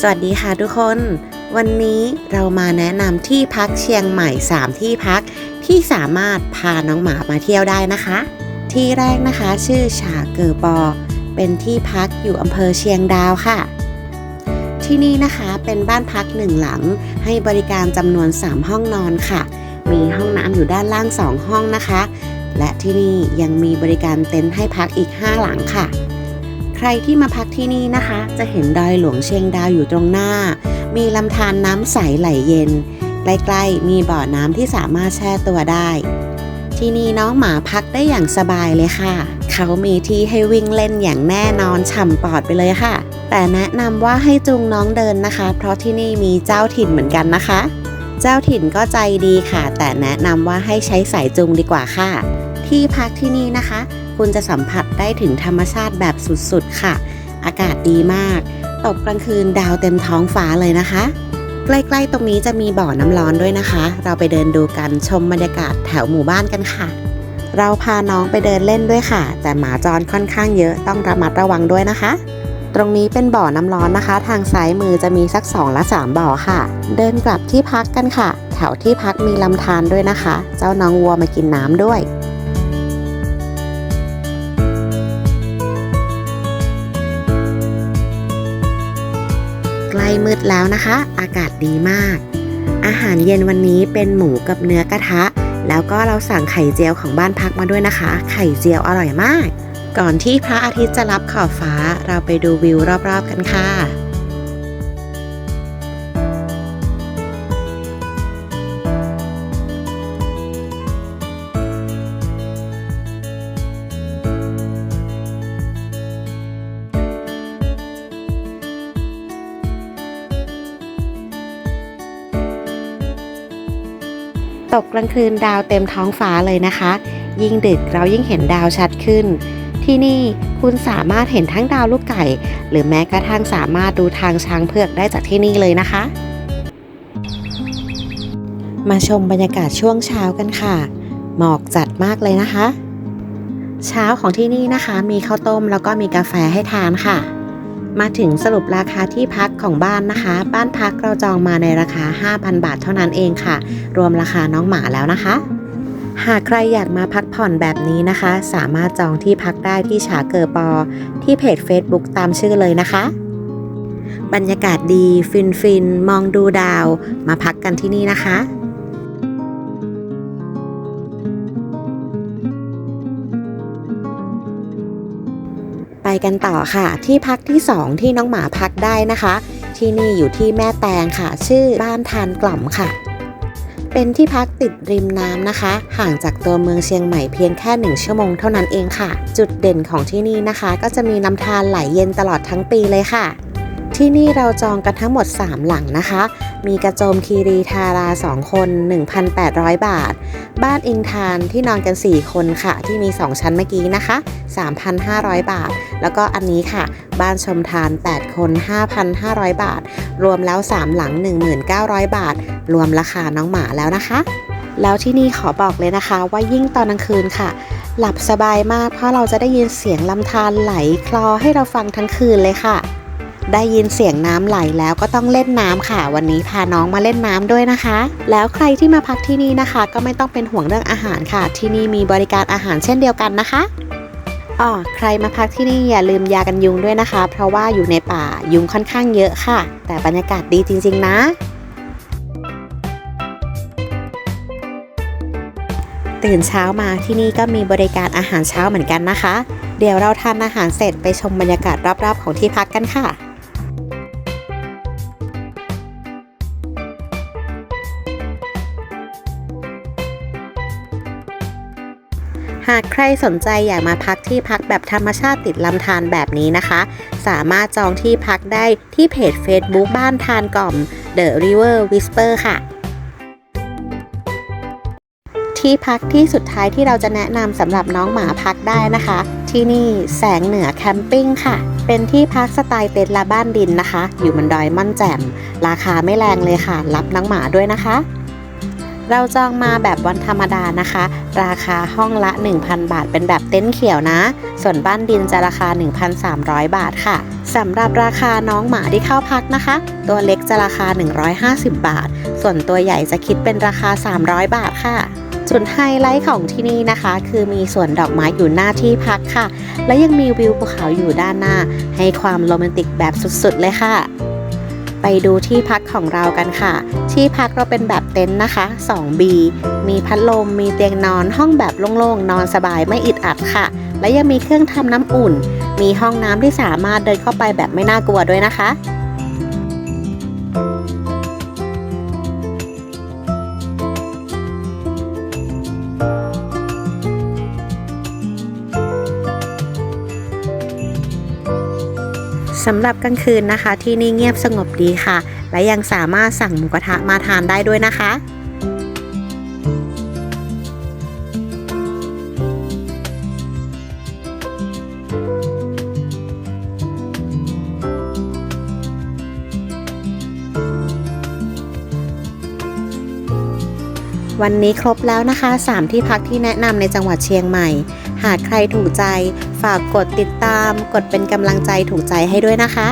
สวัสดีค่ะทุกคน วันนี้เรามาแนะนำที่พักเชียงใหม่ 3 ที่พักที่สามารถพาน้องหมามาเที่ยวได้นะคะ ที่แรกนะคะชื่อชาเกอร์ปอ เป็นที่พักอยู่อำเภอเชียงดาวค่ะ ที่นี่นะคะเป็นบ้านพักหนึ่งหลังให้บริการจำนวน 3 ห้องนอนค่ะ มีห้องน้ำอยู่ด้านล่าง 2 ห้องนะคะ และที่นี่ยังมีบริการเต็นท์ให้พักอีก 5 หลังค่ะ ใครที่มาพักที่นี่นะคะ จะเห็นดอยหลวงเชียงดาวอยู่ตรงหน้า มีลำธารน้ำใสไหลเย็น ใกล้ๆ มีบ่อน้ำที่สามารถแช่ตัวได้ ที่นี่น้องหมาพักได้อย่างสบายเลยค่ะ เขามีที่ให้วิ่งเล่นอย่างแน่นอนฉ่ำปอดไปเลยค่ะ แต่แนะนำว่าให้จูงน้องเดินนะคะ เพราะที่นี่มีเจ้าถิ่นเหมือนกันนะคะ เจ้าถิ่นก็ใจดีค่ะ แต่แนะนำว่าให้ใช้สายจูงดีกว่าค่ะ ที่พักที่นี่นะคะ คุณจะสัมผัสได้ถึงธรรมชาติแบบสุดๆ ค่ะ อากาศดีมาก ตกกลางคืนดาวเต็มท้องฟ้าเลยนะคะ ใกล้ๆ ตรงนี้จะมีบ่อน้ำร้อนด้วยนะคะ เราไปเดินดูกันชมบรรยากาศแถวหมู่บ้านกันค่ะ เราพาน้องไปเดินเล่นด้วยค่ะ แต่หมาจรค่อนข้างเยอะต้องระมัดระวังด้วยนะคะ ตรงนี้เป็นบ่อน้ำร้อนนะคะ ทางซ้ายมือจะมีสัก2ละ3บ่อค่ะ เดินกลับที่พักกันค่ะ แถวที่พักมีลำธารด้วยนะคะ เจ้าน้องวัวมากินน้ำด้วย กล้มืดแล้วนะคะ อากาศดีมาก อาหารเย็นวันนี้เป็นหมูกับเนื้อกระทะ แล้วก็เราสั่งไข่เจียวของบ้านพักมาด้วยนะคะ ไข่เจียวอร่อยมาก ก่อนที่พระอาทิตย์จะรับขอบฟ้า เราไปดูวิวรอบๆกันค่ะ ตกกลางคืนดาวเต็มท้องฟ้าเลยนะคะ ยิ่งดึกเรายิ่งเห็นดาวชัดขึ้น ที่นี่คุณสามารถเห็นทั้งดาวลูกไก่ หรือแม้กระทั่งสามารถดูทางช้างเผือกได้จากที่นี่เลยนะคะ มาชมบรรยากาศช่วงเช้ากันค่ะ หมอกจัดมากเลยนะคะ เช้าของที่นี่นะคะ มีข้าวต้มแล้วก็มีกาแฟให้ทานค่ะ มาถึงสรุปราคาที่พักของบ้านนะคะ บ้านพักเราจองมาในราคา 5,000 บาทเท่านั้นเองค่ะ รวมราคาน้องหมาแล้วนะคะ หากใครอยากมาพักผ่อนแบบนี้นะคะ สามารถจองที่พักได้ที่ฉาเกอปอ ที่เพจ Facebook ตามชื่อเลยนะคะ บรรยากาศดีฟินฟินมองดูดาว มาพักกันที่นี่นะคะ ไปกันต่อค่ะ ที่พักที่ 2 ที่น้องหมาพักได้นะคะ ที่นี่อยู่ที่แม่แตงค่ะ ชื่อบ้านทานกล่อมค่ะ เป็นที่พักติดริมน้ำนะคะ ห่างจากตัวเมืองเชียงใหม่เพียงแค่หนึ่งชั่วโมงเท่านั้นเองค่ะ จุดเด่นของที่นี่นะคะ ก็จะมีน้ำทานไหลเย็นตลอดทั้งปีเลยค่ะ ที่นี่เราจองกันทั้งหมด 3 หลังนะคะ มีกระโจมคีรีทารา 2 คน 1,800 บาท บ้านอิงทานที่นอนกัน 4 คนค่ะ ที่มี 2 ชั้นเมื่อกี้นะคะ 3,500 บาท แล้วก็อันนี้ค่ะ บ้านชมทาน 8 คน 5,500 บาท รวมแล้ว 3 หลัง 1,900 บาท รวมราคาน้องหมาแล้วนะคะ แล้วที่นี่ขอบอกเลยนะคะว่ายิ่งตอนกลางคืนค่ะหลับสบายมากเพราะเราจะได้ยินเสียงลำธารไหลคลอให้เราฟังทั้งคืนเลยค่ะ ได้ยินเสียงน้ำไหลแล้วก็ต้องเล่นน้ำค่ะ วันนี้พาน้องมาเล่นน้ำด้วยนะคะ แล้วใครที่มาพักที่นี่นะคะ ก็ไม่ต้องเป็นห่วงเรื่องอาหารค่ะ ที่นี่มีบริการอาหารเช่นเดียวกันนะคะอ๋อใครมาพักที่นี่อย่าลืมยากันยุงด้วยนะคะ เพราะว่าอยู่ในป่ายุงค่อนข้างเยอะค่ะ แต่บรรยากาศดีจริง ๆ นะตื่นเช้ามาที่นี่ก็มีบริการอาหารเช้าเหมือนกันนะคะ เดี๋ยวเราทานอาหารเสร็จไปชมบรรยากาศรอบๆ ของที่พักกันค่ะ หากใครสนใจอยากมาพักที่พักแบบธรรมชาติติดลำธารแบบนี้นะคะ สามารถจองที่พักได้ที่เพจ Facebook บ้านทานกล่อม The River Whisper ค่ะที่พักที่สุดท้ายที่เราจะแนะนำสำหรับน้องหมาพักได้นะคะ ที่นี่แสงเหนือแคมปิ้งค่ะ เป็นที่พักสไตล์เต็นท์และบ้านดินนะคะ อยู่บนดอยม่อนแจ่ม ราคาไม่แรงเลยค่ะ รับน้องหมาด้วยนะคะ เราจองมาแบบวันธรรมดานะคะ ราคาห้องละ 1,000 บาทเป็นแบบเต็นท์เขียวนะ ส่วนบ้านดินจะราคา 1,300 บาทค่ะสำหรับราคาน้องหมาที่เข้าพักนะคะ ตัวเล็กจะราคา 150 บาท ส่วนตัวใหญ่จะคิดเป็นราคา 300 บาทค่ะจุดไฮไลท์ของที่นี่นะคะ คือมีสวนดอกไม้อยู่หน้าที่พักค่ะ และยังมีวิวภูเขาอยู่ด้านหน้า ให้ความโรแมนติกแบบสุดๆเลยค่ะ ไปดูที่พักของเรากันค่ะ ที่พักเราเป็นแบบเต็นท์นะคะ 2B มีพัดลม มีเตียงนอน ห้องแบบโล่งๆ นอนสบายไม่อึดอัดค่ะ และยังมีเครื่องทำน้ำอุ่น มีห้องน้ำที่สามารถเดินเข้าไปแบบไม่น่ากลัวด้วยนะคะ สำหรับกลางคืนนะคะ ที่นี่เงียบสงบดีค่ะ และยังสามารถสั่งหมูกระทะมาทานได้ด้วยนะคะ วันนี้ครบแล้วนะคะ 3 ที่พักที่แนะนำในจังหวัดเชียงใหม่ หากใครถูกใจ ฝากกดติดตาม กดเป็นกำลังใจถูกใจให้ด้วยนะคะ